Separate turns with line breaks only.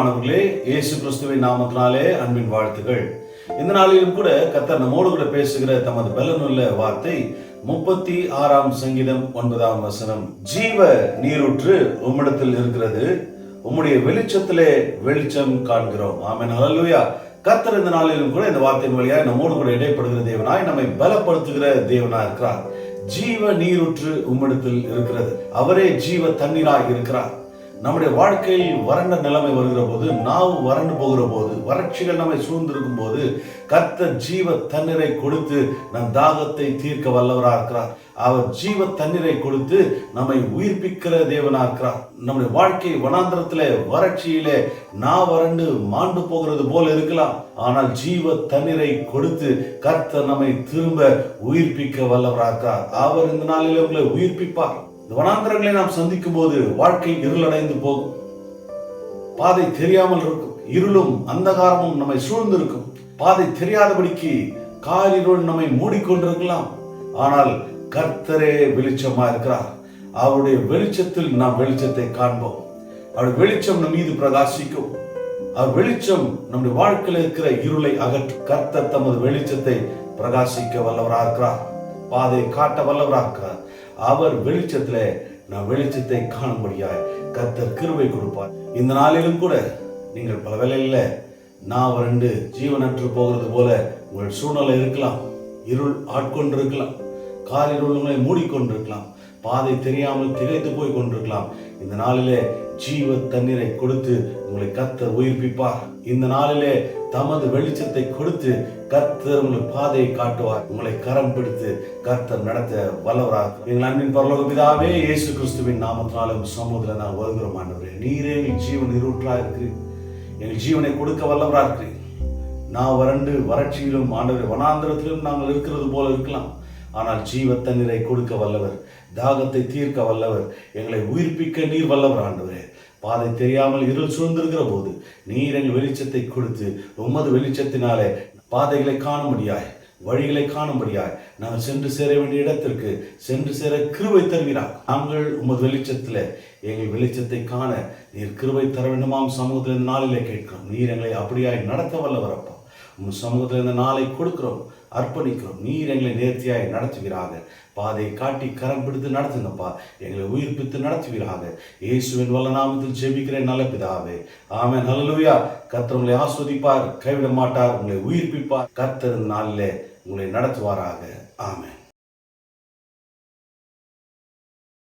பிரியமானவர்களே இயேசு கிறிஸ்துவின் நாமத்தினாலே அன்பின் வாழ்த்துகள். இந்த நாளிலும் கூட கத்தர் நம்மோடு கூட பேசுகிற தமது பலனுள்ள வார்த்தை முப்பத்தி ஆறாம் சங்கீதம் ஒன்பதாம் வசனம். ஜீவ நீரூற்று உம்மிடத்தில் இருக்கிறது உம்முடைய வெளிச்சத்திலே வெளிச்சம் காண்கிறோம். ஆமென். ஹalleluya. கத்தர் இந்த நாளிலும் கூட இந்த வார்த்தையின் வழியாக நம்மோடு கூட இடைப்படுகிற தேவனாய் நம்மை பலப்படுத்துகிற தேவனா இருக்கிறார். ஜீவ நீரூற்று உம்மிடத்தில் இருக்கிறது அவரே ஜீவ தண்ணீராக இருக்கிறார். நம்முடைய வாழ்க்கையில் வறண்ட நிலைமை வருகிற போது நாவு வறண்டு போகிற போது வறட்சிகள் நம்மை சூழ்ந்திருக்கும் போது கர்த்தர் ஜீவ தண்ணீரை கொடுத்து நம் தாகத்தை தீர்க்க வல்லவராக இருக்கிறார். அவர் ஜீவ தண்ணீரை கொடுத்து நம்மை உயிர்ப்பிக்கிற தேவனாக இருக்கிறார். நம்முடைய வாழ்க்கை வனாந்திரத்திலே வறட்சியிலே நா வறண்டு மாண்டு போகிறது போல இருக்கலாம். ஆனால் ஜீவ தண்ணீரை கொடுத்து கர்த்தர் நம்மை திரும்ப உயிர்ப்பிக்க வல்லவராக இருக்கிறார். அவர் இந்த நாளிலே உங்களை உயிர்ப்பிப்பார். இந்த வனாந்திரங்களை நாம் சந்திக்கும் போது வாழ்க்கை இருளடைந்து போகும். பாதை தெரியாமல் இருக்கும். இருளும் அந்தகாரமும் நம்மை சூழ்ந்திருக்கும். பாதை தெரியாதபடிக்கு காரிருள் நம்மை மூடிக்கொண்டிருக்கலாம். ஆனால் கர்த்தரே வெளிச்சமா இருக்கிறார். அவருடைய வெளிச்சத்தில் நாம் வெளிச்சத்தை காண்போம். அவருடைய வெளிச்சம் நம் மீது பிரகாசிக்கும். அவர் வெளிச்சம் நம்முடைய வாழ்க்கையில் இருக்கிற இருளை அகற்று கர்த்தர் தமது வெளிச்சத்தை பிரகாசிக்க வல்லவராக இருக்கிறார் பாதையை காட்ட வல்லவராக அவர் வெளிச்சத்துல நான் வெளிச்சத்தை காணும்படியாய் கத்தர் கிருவை கொடுப்பார். இந்த நாளிலும் கூட நீங்கள் பல வேலையில் நான் ரெண்டு ஜீவனற்று போகிறது போல உங்கள் சூழ்நிலை இருக்கலாம். இருள் ஆட்கொண்டிருக்கலாம். காலில் உங்களை மூடிக்கொண்டிருக்கலாம். பாதை தெரியாமல் திகைத்து போய் கொண்டிருக்கலாம். இந்த நாளிலே ஜீவ தண்ணீரை கொடுத்து உங்களை கர்த்தர் உயிர்ப்பிப்பார். இந்த நாளிலே தமது வெளிச்சத்தை கொடுத்து கர்த்தர் உங்களுக்கு பாதையை காட்டுவார். உங்களை கரம் பிடித்து கர்த்தர் நடத்த வல்லவராக எங்கள் அன்பின் பரலோக பிதாவே இயேசு கிறிஸ்துவின் நாமத்தினாலும் சமூகத்தில் நான் வருகிறோம் ஆண்டவரே. நீரே எங்கள் ஜீவன் இருட்டா இருக்கு எங்கள் ஜீவனை கொடுக்க வல்லவரா இருக்கிறீர். நான் வறண்டு வறட்சியிலும் ஆண்டவரே வனாந்திரத்திலும் நாங்கள் இருக்கிறது போல இருக்கலாம். ஆனால் ஜீவ தண்ணீரை கொடுக்க வல்லவர். தாகத்தை தீர்க்க வல்லவர் எங்களை உயிர்ப்பிக்க நீர் வல்லவர் ஆண்டவரே. பாதை தெரியாமல் இருள் சூழ்ந்திருக்கிற போது நீர் எங்கள் வெளிச்சத்தை கொடுத்து உமது வெளிச்சத்தினாலே பாதைகளை காணும்படியாய் வழிகளை காணும்படியாய் நாங்கள் சென்று சேர வேண்டிய இடத்திற்கு சென்று சேர கிருவை தருகிறார் நாங்கள் உமது வெளிச்சத்தில் எங்கள் வெளிச்சத்தை காண நீர் கிருவை தர வேண்டுமாம் சமூகத்தில் நாளிலே கேட்கிறோம். நீர் எங்களை அப்படியாய் நடத்த வல்லவரப்பா அப்பா சமூகத்தில் இந்த நாளை கொடுக்கிறோம் அர்ப்பணிக்கிறோம். நீர் எங்களை நேர்த்தியாக நடத்துவீராக. பாதையை காட்டி கரம் பிடித்து நடத்துங்கப்பா. எங்களை உயிர்ப்பித்து நடத்துவீராக. இயேசுவின் வல்ல நாமத்தில் ஜெபிக்கிறேன் நல்ல பிதாவே. ஆமே ஹalleluya. கத்தர் உங்களை ஆஸ்வதிப்பார் கைவிட மாட்டார் உங்களை உயிர்ப்பிப்பார். கத்தர் இந்த நாளிலே உங்களை நடத்துவாராக. ஆமே